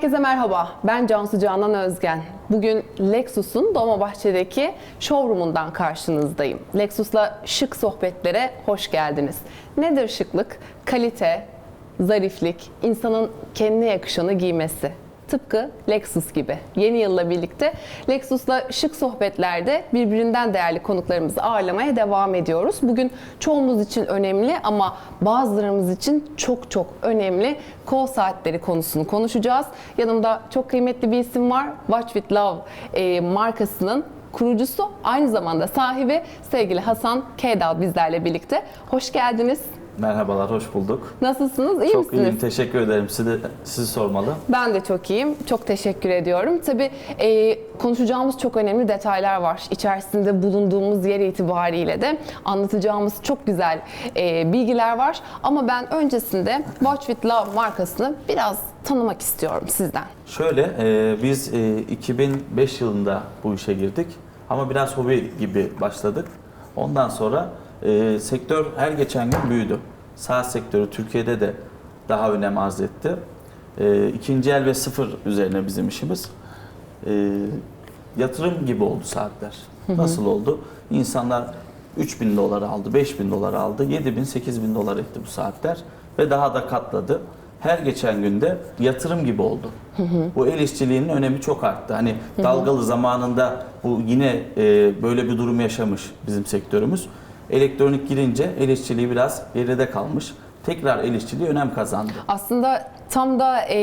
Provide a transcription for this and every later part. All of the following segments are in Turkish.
Herkese merhaba. Ben Cansu Canan Özgen. Bugün Lexus'un Dolmabahçe'deki showroom'undan karşınızdayım. Lexus'la şık sohbetlere hoş geldiniz. Nedir şıklık? Kalite, zariflik, insanın kendine yakışanı giymesi. Tıpkı Lexus gibi. Yeni yılla birlikte Lexus'la şık sohbetlerde birbirinden değerli konuklarımızı ağırlamaya devam ediyoruz. Bugün çoğumuz için önemli ama bazılarımız için çok çok önemli kol saatleri konusunu konuşacağız. Yanımda çok kıymetli bir isim var. Watch with Love e, markasının kurucusu, aynı zamanda sahibi sevgili Hasan Keydal bizlerle birlikte. Hoş geldiniz. Merhabalar, hoş bulduk. Nasılsınız? İyi Çok misiniz? iyiyim, teşekkür ederim. Sizi, sizi sormalı. Ben de çok iyiyim. Çok teşekkür ediyorum. Tabii e, konuşacağımız çok önemli detaylar var. İçerisinde bulunduğumuz yer itibariyle de anlatacağımız çok güzel e, bilgiler var. Ama ben öncesinde Watch With Love markasını biraz tanımak istiyorum sizden. Şöyle, e, biz e, 2005 yılında bu işe girdik. Ama biraz hobi gibi başladık. Ondan sonra e, sektör her geçen gün büyüdü. Saat sektörü Türkiye'de de daha önem arz etti. E, ikinci el ve sıfır üzerine bizim işimiz. E, yatırım gibi oldu saatler. Nasıl oldu? İnsanlar 3000 dolar aldı, 5000 dolar aldı, 7000, 8000 dolar etti bu saatler ve daha da katladı. Her geçen günde yatırım gibi oldu. Bu el işçiliğinin önemi çok arttı. Hani dalgalı zamanında bu yine e, böyle bir durum yaşamış bizim sektörümüz. Elektronik girince el işçiliği biraz geride kalmış. Tekrar el işçiliği önem kazandı. Aslında tam da e,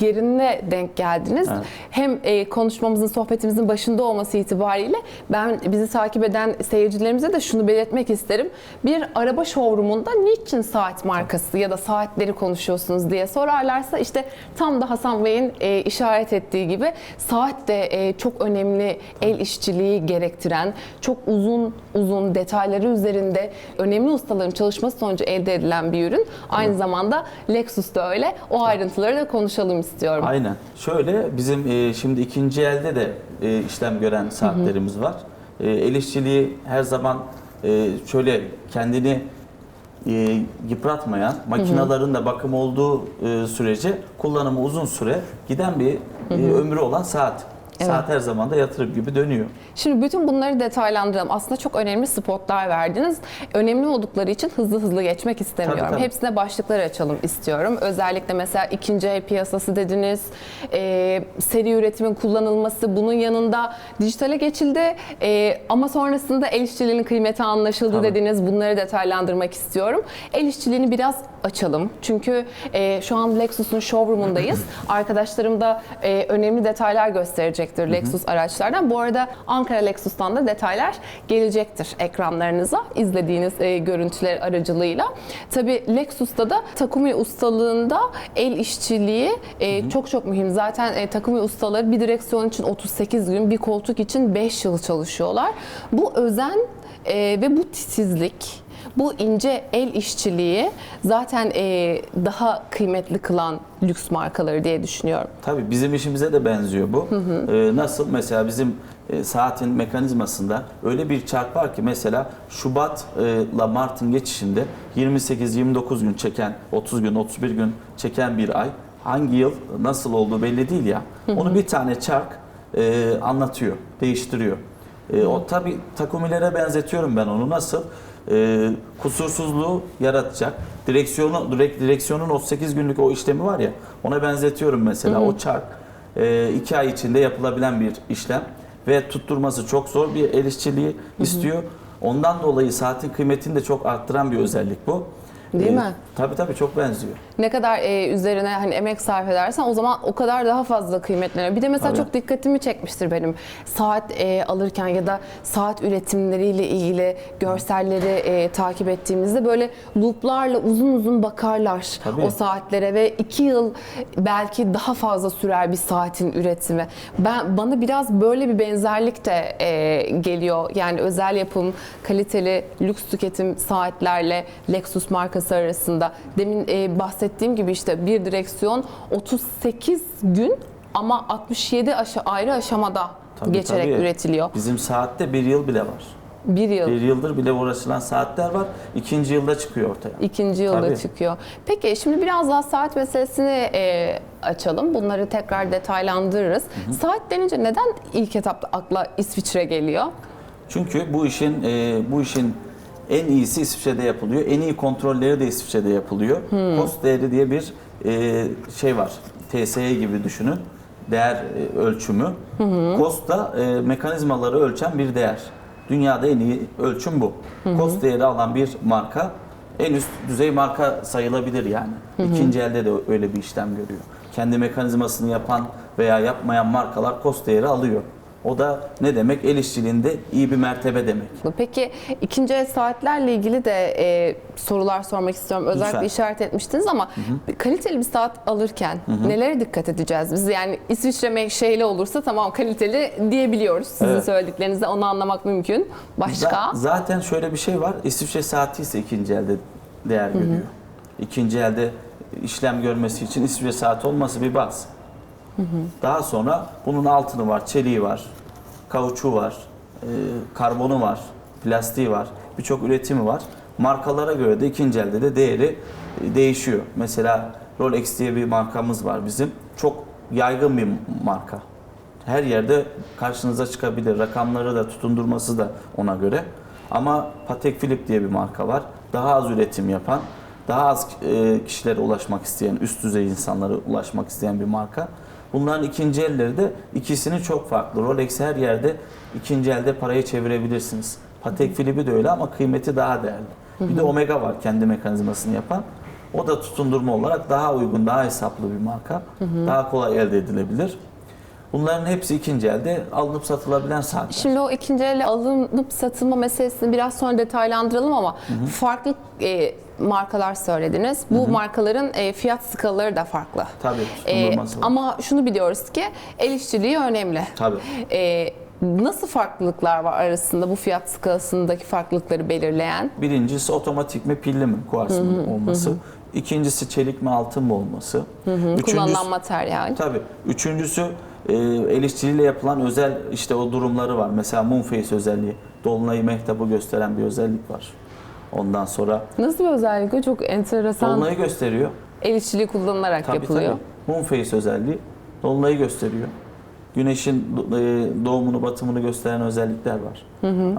yerine denk geldiniz. Evet. Hem e, konuşmamızın, sohbetimizin başında olması itibariyle ben bizi takip eden seyircilerimize de şunu belirtmek isterim. Bir araba showroomunda niçin saat markası ya da saatleri konuşuyorsunuz diye sorarlarsa işte tam da Hasan Bey'in e, işaret ettiği gibi saat de e, çok önemli el işçiliği gerektiren, çok uzun uzun detayları üzerinde önemli ustaların çalışması sonucu elde edilen bir ürün. Aynı zamanda Lexus da öyle. O ayrıntıları da konuşalım istiyorum. Aynen. Şöyle bizim e, şimdi ikinci elde de e, işlem gören saatlerimiz var. E, el işçiliği her zaman e, şöyle kendini e, yıpratmayan, makinaların da bakım olduğu e, sürece kullanımı uzun süre giden bir e, ömrü olan saat. Saat her zaman da yatırım gibi dönüyor. Şimdi bütün bunları detaylandıralım. Aslında çok önemli spotlar verdiniz. Önemli oldukları için hızlı hızlı geçmek istemiyorum. Tabii, tabii. Hepsine başlıklar açalım istiyorum. Özellikle mesela ikinci el piyasası dediniz, e, seri üretimin kullanılması, bunun yanında dijitale geçildi e, ama sonrasında el işçiliğinin kıymeti anlaşıldı Tabii. dediniz. Bunları detaylandırmak istiyorum. El işçiliğini biraz açalım. Çünkü e, şu an Lexus'un showroom'undayız. Arkadaşlarım da e, önemli detaylar gösterecektir Lexus araçlardan. Bu arada Ankara Lexus'tan da detaylar gelecektir ekranlarınıza izlediğiniz e, görüntüler aracılığıyla. Tabii Lexus'ta da Takumi ustalığında el işçiliği e, çok çok mühim. Zaten e, Takumi ustaları bir direksiyon için 38 gün, bir koltuk için 5 yıl çalışıyorlar. Bu özen e, ve bu titizlik bu ince el işçiliği zaten e, daha kıymetli kılan lüks markaları diye düşünüyorum. Tabii bizim işimize de benziyor bu. Ee, nasıl? Mesela bizim e, saatin mekanizmasında öyle bir çark var ki mesela Şubat'la Mart'ın geçişinde 28-29 gün çeken, 30 gün, 31 gün çeken bir ay hangi yıl nasıl olduğu belli değil ya. Onu bir tane çark e, anlatıyor, değiştiriyor. E, o tabii takumilere benzetiyorum ben onu nasıl? E, kusursuzluğu yaratacak. Direksiyonu, direkt direksiyonun 38 günlük o işlemi var ya ona benzetiyorum mesela. O çark e, iki ay içinde yapılabilen bir işlem ve tutturması çok zor bir el işçiliği istiyor. Ondan dolayı saatin kıymetini de çok arttıran bir özellik bu. Değil mi? Tabii tabii çok benziyor. Ne kadar e, üzerine hani emek sarf edersen o zaman o kadar daha fazla kıymetleniyor. Bir de mesela Tabii. çok dikkatimi çekmiştir benim saat e, alırken ya da saat üretimleriyle ilgili görselleri e, takip ettiğimizde böyle looplarla uzun uzun bakarlar Tabii. o saatlere ve iki yıl belki daha fazla sürer bir saatin üretimi. Ben bana biraz böyle bir benzerlik de e, geliyor. Yani özel yapım, kaliteli, lüks tüketim saatlerle Lexus markası arasında. Demin e, bahsettiğim gibi işte bir direksiyon 38 gün ama 67 aşa ayrı aşamada Tabii, geçerek tabii. üretiliyor. Bizim saatte bir yıl bile var. Bir yıl. Bir yıldır bile uğraşılan saatler var. İkinci yılda çıkıyor ortaya. İkinci yılda Tabii. çıkıyor. Peki şimdi biraz daha saat meselesini e, açalım. Bunları tekrar detaylandırırız. Saat denince neden ilk etapta akla İsviçre geliyor? Çünkü bu işin e, bu işin en iyisi İsviçre'de yapılıyor. En iyi kontrolleri de İsviçre'de yapılıyor. Kost değeri diye bir e, şey var. TSE gibi düşünün. Değer e, ölçümü. Kost da e, mekanizmaları ölçen bir değer. Dünyada en iyi ölçüm bu. Kost değeri alan bir marka en üst düzey marka sayılabilir yani. İkinci elde de öyle bir işlem görüyor. Kendi mekanizmasını yapan veya yapmayan markalar kost değeri alıyor. O da ne demek? El işçiliğinde iyi bir mertebe demek. Peki ikinci el saatlerle ilgili de e, sorular sormak istiyorum. Özellikle Lütfen. işaret etmiştiniz ama kaliteli bir saat alırken nelere dikkat edeceğiz biz? Yani İsviçre menşeli olursa tamam kaliteli diyebiliyoruz. Sizin Evet. söylediklerinizde onu anlamak mümkün. Başka? Za- zaten şöyle bir şey var. İsviçre saati ise ikinci elde değer görüyor. İkinci elde işlem görmesi için İsviçre saati olması bir baz. Daha sonra bunun altını var, çeliği var, kauçuğu var, e, karbonu var, plastiği var, birçok üretimi var. Markalara göre de ikinci elde de değeri e, değişiyor. Mesela Rolex diye bir markamız var bizim. Çok yaygın bir marka. Her yerde karşınıza çıkabilir. Rakamları da tutundurması da ona göre. Ama Patek Philippe diye bir marka var. Daha az üretim yapan, daha az e, kişilere ulaşmak isteyen, üst düzey insanlara ulaşmak isteyen bir marka. Bunların ikinci elleri de ikisini çok farklı. Rolex her yerde ikinci elde parayı çevirebilirsiniz. Patek Philippe de öyle ama kıymeti daha değerli. Bir de Omega var kendi mekanizmasını yapan. O da tutundurma olarak daha uygun, daha hesaplı bir marka. Daha kolay elde edilebilir. Bunların hepsi ikinci elde alınıp satılabilen saatler. Şimdi o ikinci elle alınıp satılma meselesini biraz sonra detaylandıralım ama farklı e, markalar söylediniz. Bu markaların e, fiyat skalaları da farklı. Tabii, E, ama şunu biliyoruz ki el işçiliği önemli. Tabii. E, nasıl farklılıklar var arasında bu fiyat skalasındaki farklılıkları belirleyen? Birincisi otomatik mi pilli mi kuars mı olması. İkincisi çelik mi altın mı olması. Üçüncüsü, Kullanılan materyal. Tabii. Üçüncüsü e, el işçiliğiyle yapılan özel işte o durumları var. Mesela moonface özelliği. Dolunayı mehtabı gösteren bir özellik var. Ondan sonra Nasıl bir özellik o? Çok enteresan. dolunayı gösteriyor. El işçiliği kullanılarak Tabii yapılıyor. tabii. Moonface özelliği dolunayı gösteriyor. Güneşin do- e, doğumunu, batımını gösteren özellikler var.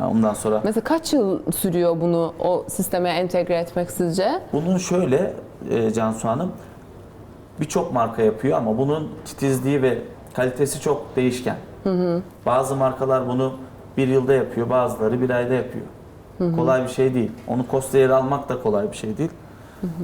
Ha, Ondan sonra Mesela kaç yıl sürüyor bunu o sisteme entegre etmek sizce? bunun şöyle e, Cansu Hanım birçok marka yapıyor ama bunun titizliği ve kalitesi çok değişken. Bazı markalar bunu bir yılda yapıyor, bazıları bir ayda yapıyor. Kolay bir şey değil. Onu cost değeri almak da kolay bir şey değil.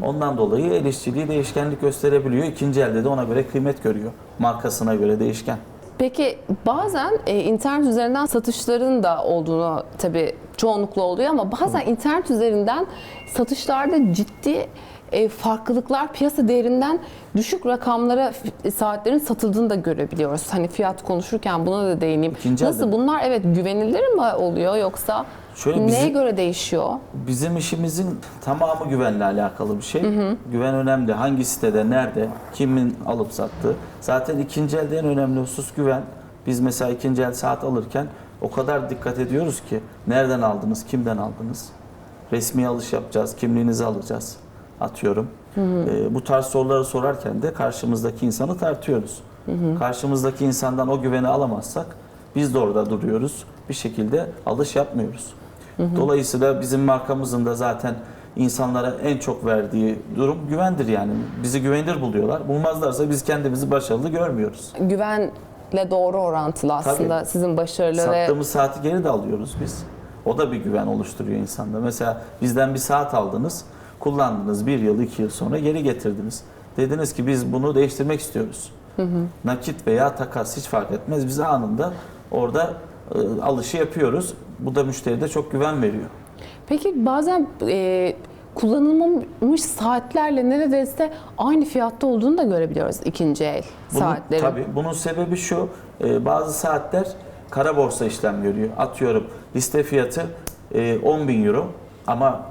Ondan dolayı el işçiliği değişkenlik gösterebiliyor. İkinci elde de ona göre kıymet görüyor. Markasına göre değişken. Peki bazen e, internet üzerinden satışların da olduğunu tabii çoğunlukla oluyor ama bazen internet üzerinden satışlarda ciddi e, farklılıklar piyasa değerinden düşük rakamlara f- saatlerin satıldığını da görebiliyoruz. Hani fiyat konuşurken buna da değineyim. İkinci Nasıl elde. bunlar evet güvenilir mi oluyor yoksa Şöyle neye bizim- göre değişiyor? Bizim işimizin tamamı güvenle alakalı bir şey. Güven önemli. Hangi sitede, nerede, kimin alıp sattığı. Zaten ikinci elde en önemli husus güven. Biz mesela ikinci el saat alırken o kadar dikkat ediyoruz ki nereden aldınız, kimden aldınız? Resmi alış yapacağız, kimliğinizi alacağız atıyorum. Ee, bu tarz soruları sorarken de karşımızdaki insanı tartıyoruz. Karşımızdaki insandan o güveni alamazsak biz de orada duruyoruz. Bir şekilde alış yapmıyoruz. Dolayısıyla bizim markamızın da zaten insanlara en çok verdiği durum güvendir yani. Bizi güvenilir buluyorlar. Bulmazlarsa biz kendimizi başarılı görmüyoruz. Güvenle doğru orantılı aslında sizin başarılı Sattığımız saati geri de alıyoruz biz. O da bir güven oluşturuyor insanda. Mesela bizden bir saat aldınız, kullandınız bir yıl, iki yıl sonra geri getirdiniz. Dediniz ki biz bunu değiştirmek istiyoruz. Nakit veya takas hiç fark etmez. Biz anında orada alışı yapıyoruz. Bu da müşteride çok güven veriyor. Peki bazen e, kullanılmamış saatlerle neredeyse aynı fiyatta olduğunu da görebiliyoruz ikinci el Bunun, saatlerin. Tabii bunun sebebi şu. e, bazı saatler kara borsa işlem görüyor. Atıyorum liste fiyatı e, 10 bin euro ama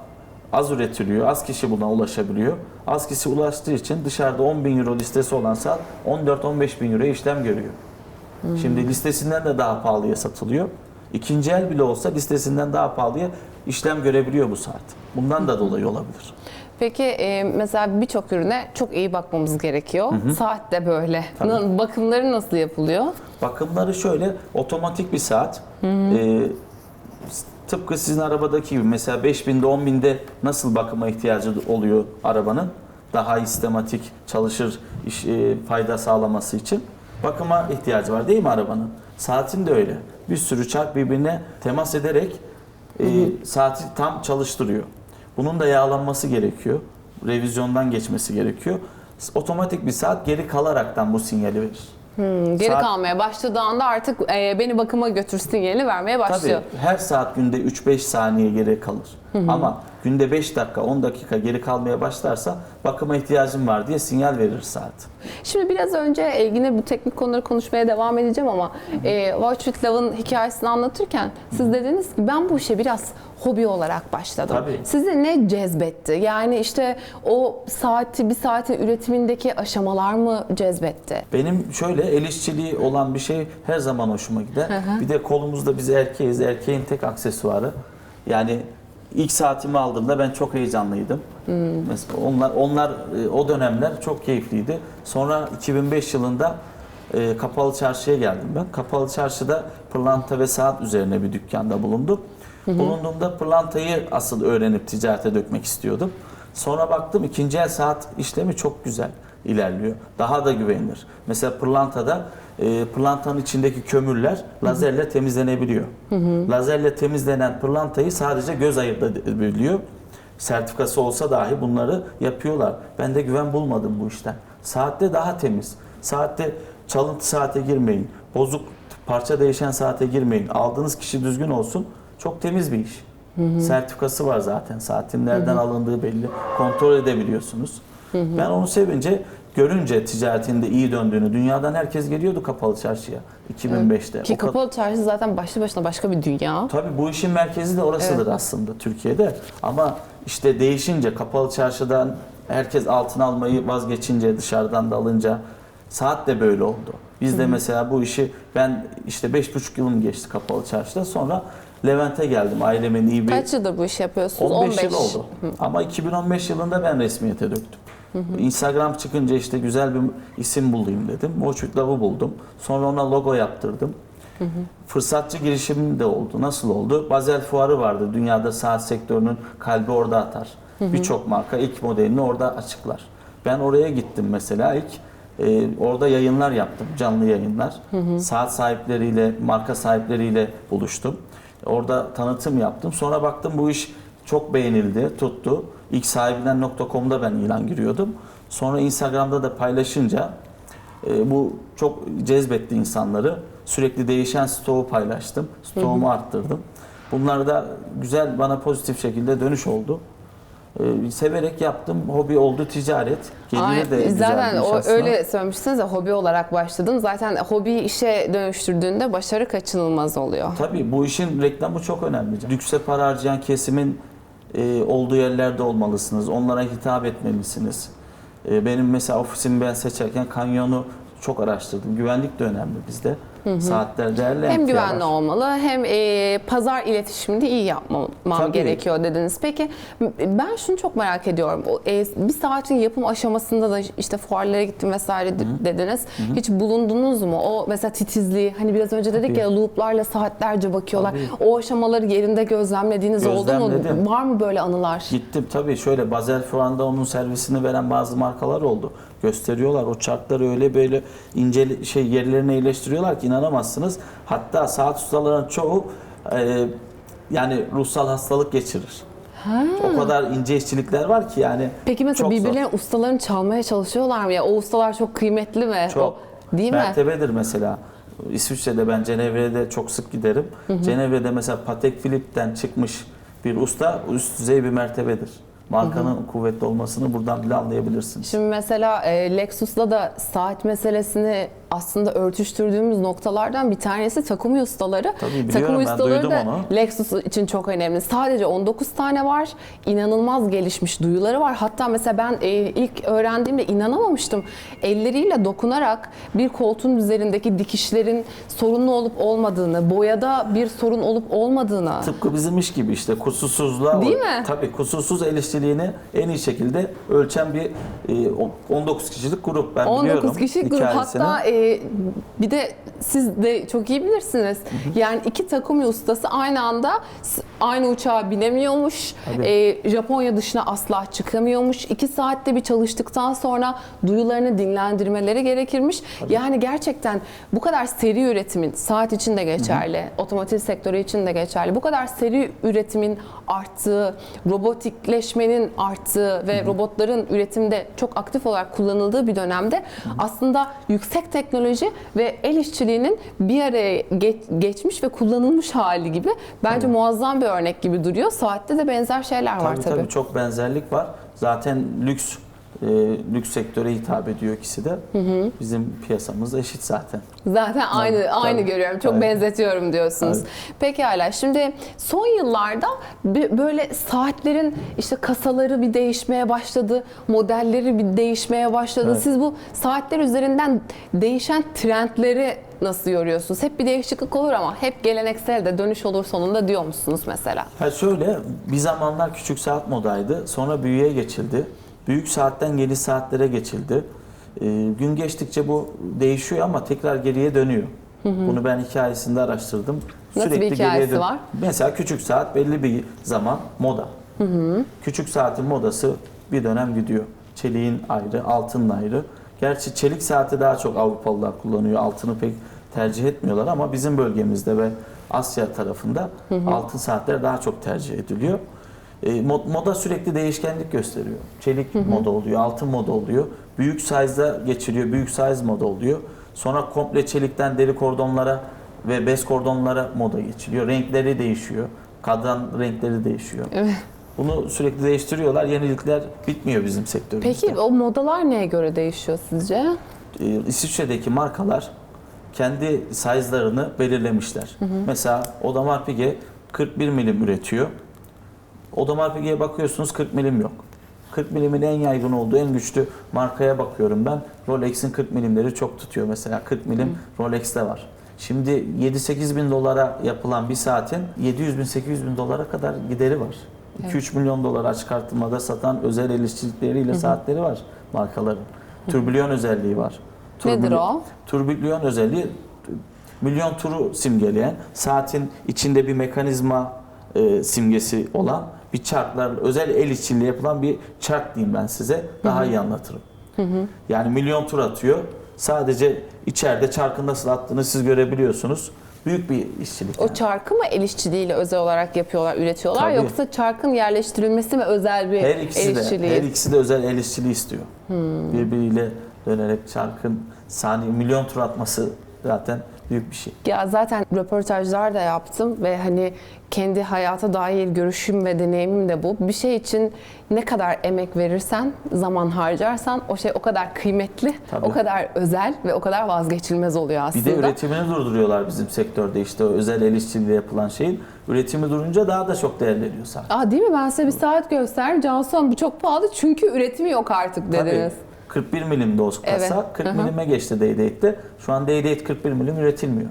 az üretiliyor. Az kişi buna ulaşabiliyor. Az kişi ulaştığı için dışarıda 10 bin euro listesi olan saat 14-15 bin euroya işlem görüyor. Şimdi listesinden de daha pahalıya satılıyor. İkinci el bile olsa listesinden daha pahalıya işlem görebiliyor bu saat. Bundan da dolayı olabilir. Peki e, mesela birçok ürüne çok iyi bakmamız gerekiyor. Saat de böyle. Tabii. Bakımları nasıl yapılıyor? Bakımları şöyle otomatik bir saat. Ee, tıpkı sizin arabadaki gibi mesela 5000'de 10.000'de nasıl bakıma ihtiyacı oluyor arabanın? Daha sistematik çalışır iş, e, fayda sağlaması için. Bakıma ihtiyacı var değil mi arabanın? Saatin de öyle. Bir sürü çark birbirine temas ederek e, saati tam çalıştırıyor. Bunun da yağlanması gerekiyor. Revizyondan geçmesi gerekiyor. Otomatik bir saat geri kalaraktan bu sinyali verir. Hmm, Geri Saat- kalmaya başladığı anda artık e, beni bakıma götür sinyalini vermeye başlıyor. Tabii her saat günde 3-5 saniye geri kalır. Ama günde 5 dakika 10 dakika geri kalmaya başlarsa bakıma ihtiyacım var diye sinyal verir saat. Şimdi biraz önce e, yine bu teknik konuları konuşmaya devam edeceğim ama e, Watch with Love'ın hikayesini anlatırken siz dediniz ki ben bu işe biraz hobi olarak başladım. Tabii. Sizi ne cezbetti? Yani işte o saati bir saatin üretimindeki aşamalar mı cezbetti? Benim şöyle el işçiliği olan bir şey her zaman hoşuma gider. hı. Bir de kolumuzda biz erkeğiz. Erkeğin tek aksesuarı. Yani ilk saatimi aldığımda ben çok heyecanlıydım. Mesela onlar onlar e, o dönemler çok keyifliydi. Sonra 2005 yılında e, Kapalı Çarşı'ya geldim ben. Kapalı Çarşı'da pırlanta ve saat üzerine bir dükkanda bulundum. Bulunduğumda pırlantayı asıl öğrenip ticarete dökmek istiyordum. Sonra baktım ikinci el saat işlemi çok güzel ilerliyor. Daha da güvenilir. Mesela pırlantada e, pırlantanın içindeki kömürler lazerle temizlenebiliyor. Lazerle temizlenen pırlantayı sadece göz ayırt edebiliyor. Sertifikası olsa dahi bunları yapıyorlar. Ben de güven bulmadım bu işten. Saatte daha temiz. Saatte çalıntı saate girmeyin. Bozuk parça değişen saate girmeyin. Aldığınız kişi düzgün olsun. Çok temiz bir iş. Sertifikası var zaten. Saatin nereden alındığı belli. Kontrol edebiliyorsunuz. Ben onu sevince görünce ticaretinde iyi döndüğünü dünyadan herkes geliyordu kapalı çarşıya 2005'te. Ki O kapalı çarşı zaten başlı başına başka bir dünya. Tabii bu işin merkezi de orasıdır aslında Türkiye'de. Ama işte değişince kapalı çarşıdan herkes altın almayı vazgeçince dışarıdan da alınca saat de böyle oldu. Biz de mesela bu işi ben işte 5,5 yılım geçti kapalı çarşıda. Sonra Levent'e geldim. Ailemin iyi bir Kaç yıldır bu işi yapıyorsunuz? 15, yıl oldu. Ama 2015 yılında ben resmiyete döktüm. Instagram çıkınca işte güzel bir isim bulayım dedim. Moçuk Love'ı buldum. Sonra ona logo yaptırdım. Fırsatçı girişimim de oldu. Nasıl oldu? Bazel Fuarı vardı. Dünyada saat sektörünün kalbi orada atar. Birçok marka ilk modelini orada açıklar. Ben oraya gittim mesela ilk. E, orada yayınlar yaptım. Canlı yayınlar. Saat sahipleriyle, marka sahipleriyle buluştum. Orada tanıtım yaptım. Sonra baktım bu iş çok beğenildi, tuttu. İlk sahibinden.com'da ben ilan giriyordum. Sonra Instagram'da da paylaşınca e, bu çok cezbetti insanları. Sürekli değişen stoğu paylaştım. Stoğumu arttırdım. Bunlar da güzel bana pozitif şekilde dönüş oldu. E, severek yaptım. Hobi oldu ticaret. Gelir Ay, de zaten o aslında. öyle söylemiştiniz ya hobi olarak başladım. Zaten hobiyi işe dönüştürdüğünde başarı kaçınılmaz oluyor. Tabii bu işin reklamı çok önemli. Lükse para harcayan kesimin e, olduğu yerlerde olmalısınız. Onlara hitap etmelisiniz. E, benim mesela ofisimi ben seçerken kanyonu çok araştırdım. Güvenlik de önemli bizde. Saatler değerli. Hem güvenli var. olmalı hem e, pazar iletişimini iyi yapmam Tabii. gerekiyor dediniz. Peki ben şunu çok merak ediyorum. O, e, bir saatin yapım aşamasında da işte fuarlara gittim vesaire de- dediniz. Hiç bulundunuz mu? O mesela titizliği hani biraz önce dedik Tabii. ya looplarla saatlerce bakıyorlar. Tabii. O aşamaları yerinde gözlemlediğiniz oldu Gözlemledim. mu? Var mı böyle anılar? Gittim tabii şöyle Bazel Fuarı'nda onun servisini veren bazı markalar oldu. Gösteriyorlar o çarkları öyle böyle ince şey yerlerine iyileştiriyorlar ki inanamazsınız. Hatta saat ustaların çoğu e, yani ruhsal hastalık geçirir. O kadar ince işçilikler var ki yani Peki mesela birbirlerinin ustalarını çalmaya çalışıyorlar mı ya? O ustalar çok kıymetli mi? Çok. O, değil mi? Mertebedir mesela. İsviçre'de ben Cenevre'de çok sık giderim. Cenevre'de mesela Patek Philippe'den çıkmış bir usta üst düzey bir mertebedir. Markanın kuvvetli olmasını buradan bile anlayabilirsiniz. Şimdi mesela e, Lexus'la da saat meselesini aslında örtüştürdüğümüz noktalardan bir tanesi Takumi ustaları. Tabii ben ustaları da onu. Lexus için çok önemli. Sadece 19 tane var. İnanılmaz gelişmiş duyuları var. Hatta mesela ben e, ilk öğrendiğimde inanamamıştım. Elleriyle dokunarak bir koltuğun üzerindeki dikişlerin sorunlu olup olmadığını, boyada bir sorun olup olmadığını. Tıpkı bizim iş gibi işte kusursuzluğa Değil mi? Tabii kusursuz el işçiliğini en iyi şekilde ölçen bir e, o- 19 kişilik grup ben 19 biliyorum kişi grup hikayesini. hatta e, bir de siz de çok iyi bilirsiniz. Yani iki Takumi ustası aynı anda aynı uçağa binemiyormuş. Tabii. E, Japonya dışına asla çıkamıyormuş. İki saatte bir çalıştıktan sonra duyularını dinlendirmeleri gerekirmiş. Yani gerçekten bu kadar seri üretimin saat için de geçerli, otomotiv sektörü için de geçerli. Bu kadar seri üretimin arttığı, robotikleşmenin arttığı ve robotların üretimde çok aktif olarak kullanıldığı bir dönemde aslında yüksek teknoloji ve el işçiliğinin bir araya geç- geçmiş ve kullanılmış hali gibi bence muazzam bir örnek gibi duruyor. Saatte de benzer şeyler var Tabii, tabii. tabii çok benzerlik var. Zaten lüks e, lüks sektöre hitap ediyor ikisi de. Bizim piyasamız eşit zaten. Zaten aynı Tabii, aynı tabii. görüyorum. Çok Evet. benzetiyorum diyorsunuz. Evet. Pekala. Şimdi son yıllarda böyle saatlerin işte kasaları bir değişmeye başladı, modelleri bir değişmeye başladı. Evet. Siz bu saatler üzerinden değişen trendleri nasıl yoruyorsunuz? Hep bir değişiklik olur ama hep geleneksel de dönüş olur sonunda diyor musunuz mesela? Ha şöyle bir zamanlar küçük saat modaydı. Sonra büyüğe geçildi. Büyük saatten geniş saatlere geçildi. Ee, gün geçtikçe bu değişiyor ama tekrar geriye dönüyor. Bunu ben hikayesinde araştırdım. Nasıl bir hikayesi dön- var? Mesela küçük saat belli bir zaman moda. Küçük saatin modası bir dönem gidiyor. Çeliğin ayrı, altının ayrı. Gerçi çelik saati daha çok Avrupalılar kullanıyor. Altını pek tercih etmiyorlar ama bizim bölgemizde ve Asya tarafında altın saatler daha çok tercih ediliyor. E, mo- moda sürekli değişkenlik gösteriyor. Çelik moda oluyor, altın moda oluyor. Büyük size'da geçiliyor, büyük size moda oluyor. Sonra komple çelikten deri kordonlara ve bez kordonlara moda geçiliyor. Renkleri değişiyor. Kadran renkleri değişiyor. Evet. Bunu sürekli değiştiriyorlar. Yenilikler bitmiyor bizim sektörümüzde. Peki o modalar neye göre değişiyor sizce? e, İsviçre'deki markalar kendi size'larını belirlemişler. Mesela Audemars Piguet 41 milim üretiyor. Audemars Piguet'e bakıyorsunuz 40 milim yok. 40 milimin en yaygın olduğu en güçlü markaya bakıyorum ben. Rolex'in 40 milimleri çok tutuyor mesela. 40 milim Rolex'te var. Şimdi 7-8 bin dolara yapılan bir saatin 700 bin 800 bin dolara kadar gideri var. 2-3 milyon dolara açık artırmada satan özel el işçilikleriyle saatleri var markaların. Türbülyon özelliği var. Nedir Türbülyon- o? Türbülyon özelliği milyon turu simgeleyen saatin içinde bir mekanizma e, simgesi olan bir çarklar özel el işçiliği yapılan bir çark diyeyim ben size daha iyi anlatırım. Yani milyon tur atıyor. Sadece içeride çarkın nasıl attığını siz görebiliyorsunuz. Büyük bir işçilik. O yani. çarkı mı el işçiliğiyle özel olarak yapıyorlar, üretiyorlar Tabii. yoksa çarkın yerleştirilmesi mi özel bir her ikisi el de işçiliği? her ikisi de özel el işçiliği istiyor. Birbiriyle dönerek çarkın saniye milyon tur atması zaten büyük bir şey. Ya zaten röportajlar da yaptım ve hani kendi hayata dair görüşüm ve deneyimim de bu. Bir şey için ne kadar emek verirsen, zaman harcarsan o şey o kadar kıymetli, Tabii. o kadar özel ve o kadar vazgeçilmez oluyor Bir aslında. de üretimini durduruyorlar bizim sektörde işte o özel el işçiliği yapılan şeyin. Üretimi durunca daha da çok değerleniyor saat. Aa değil mi? Ben size bir saat göstereyim. Cansu Hanım bu çok pahalı çünkü üretimi yok artık dediniz. Tabii 41 milimde o kasa, Evet. 40 Hı hı. milime geçti Day-Date'de. Şu an Day-Date 41 milim üretilmiyor.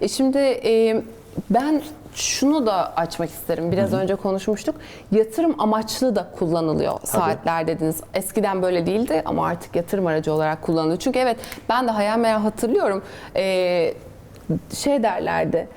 E şimdi e, ben şunu da açmak isterim. Biraz önce konuşmuştuk. Yatırım amaçlı da kullanılıyor saatler dediniz. Eskiden böyle değildi ama artık yatırım aracı olarak kullanılıyor. Çünkü evet ben de hayal meyal hatırlıyorum. E, şey derlerdi.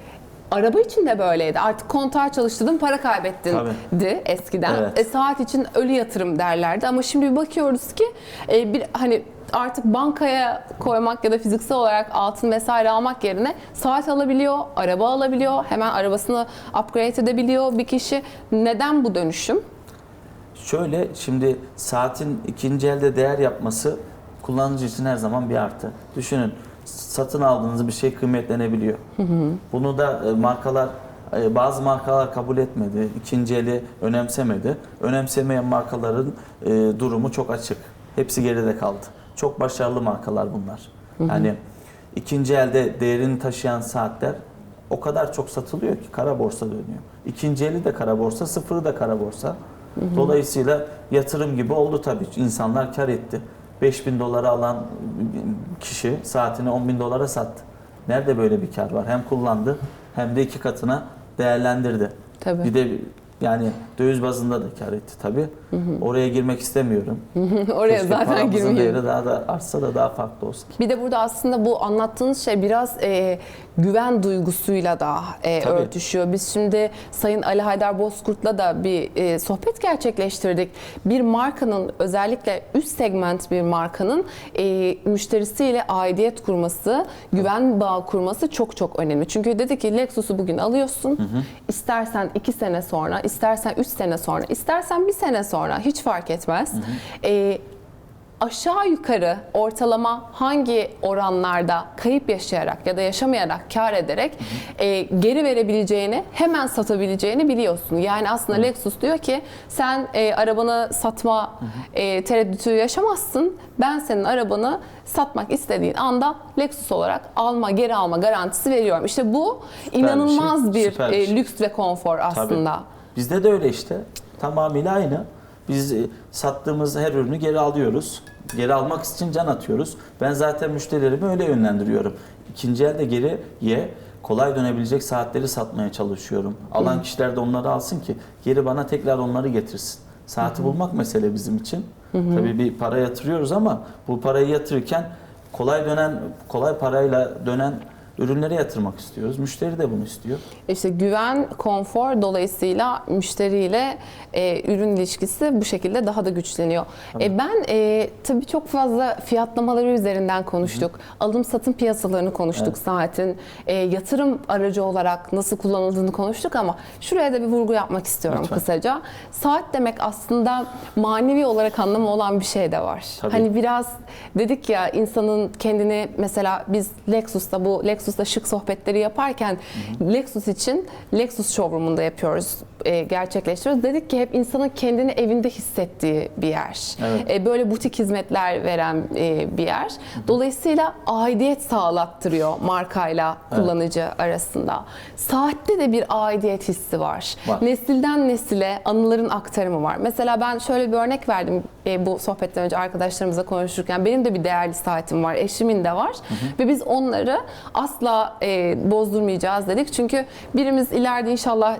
Araba için de böyleydi. Artık kontağı çalıştırdın para kaybettin Tabii. di eskiden. Evet. E, saat için ölü yatırım derlerdi ama şimdi bir bakıyoruz ki e, bir hani artık bankaya koymak ya da fiziksel olarak altın vesaire almak yerine saat alabiliyor, araba alabiliyor, hemen arabasını upgrade edebiliyor bir kişi. Neden bu dönüşüm? Şöyle şimdi saatin ikinci elde değer yapması kullanıcı için her zaman bir artı. Düşünün satın aldığınız bir şey kıymetlenebiliyor. Bunu da e, markalar e, bazı markalar kabul etmedi, ikinci eli önemsemedi. Önemsemeyen markaların e, durumu çok açık. Hepsi geride kaldı. Çok başarılı markalar bunlar. Yani ikinci elde değerini taşıyan saatler o kadar çok satılıyor ki kara borsa dönüyor. İkinci eli de kara borsa, sıfırı da kara borsa. Dolayısıyla yatırım gibi oldu tabii. İnsanlar kar etti. 5000 dolara alan kişi saatini 10 bin dolara sattı. Nerede böyle bir kar var? Hem kullandı hem de iki katına değerlendirdi. Tabii. Bir de yani döviz bazında da kar etti tabii. Oraya girmek istemiyorum. Oraya Keşke zaten girmeyeyim. değeri daha da artsa da daha farklı olsun. Bir de burada aslında bu anlattığınız şey biraz e, güven duygusuyla da e, Tabii. örtüşüyor. Biz şimdi Sayın Ali Haydar Bozkurt'la da bir e, sohbet gerçekleştirdik. Bir markanın özellikle üst segment bir markanın e, müşterisiyle aidiyet kurması, güven bağı kurması çok çok önemli. Çünkü dedi ki Lexus'u bugün alıyorsun. İstersen 2 sene sonra, istersen 3 sene sonra, istersen bir sene sonra hiç fark etmez. E, aşağı yukarı ortalama hangi oranlarda kayıp yaşayarak ya da yaşamayarak kar ederek e, geri verebileceğini hemen satabileceğini biliyorsun. Yani aslında Lexus diyor ki sen e, arabanı satma e, tereddütü yaşamazsın. Ben senin arabanı satmak istediğin anda Lexus olarak alma geri alma garantisi veriyorum. İşte bu bir inanılmaz şey, bir, süper bir e, şey. lüks ve konfor aslında. Tabii. Bizde de öyle işte. Tamamıyla aynı. Biz e, sattığımız her ürünü geri alıyoruz. Geri almak için can atıyoruz. Ben zaten müşterilerimi öyle yönlendiriyorum. İkinci elde geriye kolay dönebilecek saatleri satmaya çalışıyorum. Alan kişiler de onları alsın ki geri bana tekrar onları getirsin. Saati bulmak mesele bizim için. Tabii bir para yatırıyoruz ama bu parayı yatırırken kolay dönen, kolay parayla dönen ürünlere yatırmak istiyoruz. Müşteri de bunu istiyor. İşte güven, konfor dolayısıyla müşteriyle e, ürün ilişkisi bu şekilde daha da güçleniyor. E, ben e, tabii çok fazla fiyatlamaları üzerinden konuştuk. Alım satım piyasalarını konuştuk saatin. E, yatırım aracı olarak nasıl kullanıldığını konuştuk ama şuraya da bir vurgu yapmak istiyorum Lütfen. kısaca. Saat demek aslında manevi olarak anlamı olan bir şey de var. Tabii. Hani biraz dedik ya insanın kendini mesela biz Lexus'ta bu Lexus'ta şık sohbetleri yaparken Lexus için Lexus showroom'unda yapıyoruz, e, gerçekleştiriyoruz. Dedik ki hep insanın kendini evinde hissettiği bir yer. Evet. E, böyle butik hizmetler veren e, bir yer. Dolayısıyla aidiyet sağlattırıyor markayla kullanıcı arasında. Saatte de bir aidiyet hissi var. Var. Nesilden nesile anıların aktarımı var. Mesela ben şöyle bir örnek verdim e, bu sohbetten önce arkadaşlarımızla konuşurken. Benim de bir değerli saatim var, eşimin de var. Ve biz onları asla e, bozdurmayacağız dedik. Çünkü birimiz ileride inşallah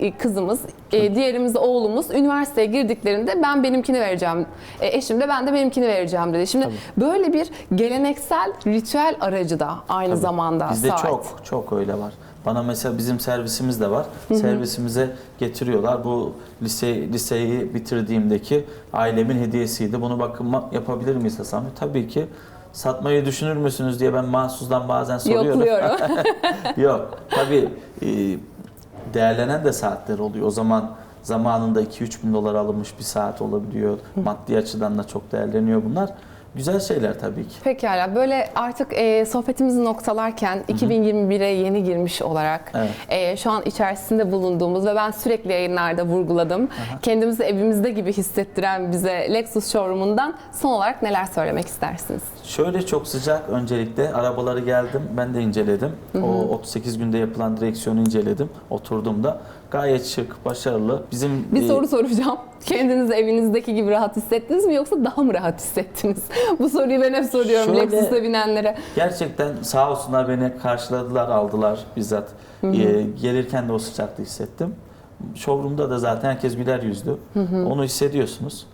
e, kızımız, e, diğerimiz oğlumuz üniversiteye girdiklerinde ben benimkini vereceğim. E, eşim de ben de benimkini vereceğim dedi. Şimdi böyle bir geleneksel ritüel aracı da aynı Tabii. zamanda Bizde saat. çok çok öyle var. Bana mesela bizim servisimiz de var. Servisimize getiriyorlar. Bu lise liseyi bitirdiğimdeki ailemin hediyesiydi. Bunu bakın yapabilir miyiz Hasan Bey? Tabii ki. Satmayı düşünür müsünüz diye ben mahsusdan bazen soruyorum. Yokluyorum. Yok. Tabii e, değerlenen de saatler oluyor. O zaman zamanında 2-3 bin dolar alınmış bir saat olabiliyor. Maddi açıdan da çok değerleniyor bunlar. Güzel şeyler tabii ki. Pekala böyle artık e, sohbetimizi noktalarken 2021'e yeni girmiş olarak Evet. e, şu an içerisinde bulunduğumuz ve ben sürekli yayınlarda vurguladım. Kendimizi evimizde gibi hissettiren bize Lexus showroom'undan son olarak neler söylemek istersiniz? Şöyle çok sıcak öncelikle arabaları geldim ben de inceledim. O 38 günde yapılan direksiyonu inceledim. Oturdum da gayet şık, başarılı. Bizim Bir e, soru soracağım. Kendinizi evinizdeki gibi rahat hissettiniz mi yoksa daha mı rahat hissettiniz? Bu soruyu ben hep soruyorum Şöyle- Lexus'a binenlere. gerçekten sağ olsunlar beni karşıladılar, aldılar bizzat. E, gelirken de o sıcaklığı hissettim. Showroom'da da zaten herkes güler yüzlü. Onu hissediyorsunuz.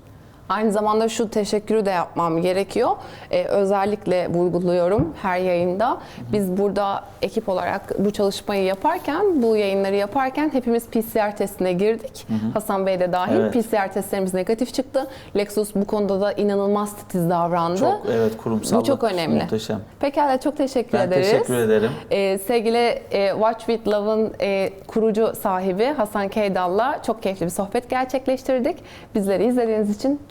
Aynı zamanda şu teşekkürü de yapmam gerekiyor. Ee, özellikle vurguluyorum her yayında. Biz burada ekip olarak bu çalışmayı yaparken, bu yayınları yaparken hepimiz PCR testine girdik. Hasan Bey de dahil. Evet. PCR testlerimiz negatif çıktı. Lexus bu konuda da inanılmaz titiz davrandı. Çok evet kurumsallık Bu çok önemli. muhteşem. Pekala çok teşekkür Ben ederiz. teşekkür ederim. Ee, sevgili e, Watch With Love'ın e, kurucu sahibi Hasan Keydal'la çok keyifli bir sohbet gerçekleştirdik. Bizleri izlediğiniz için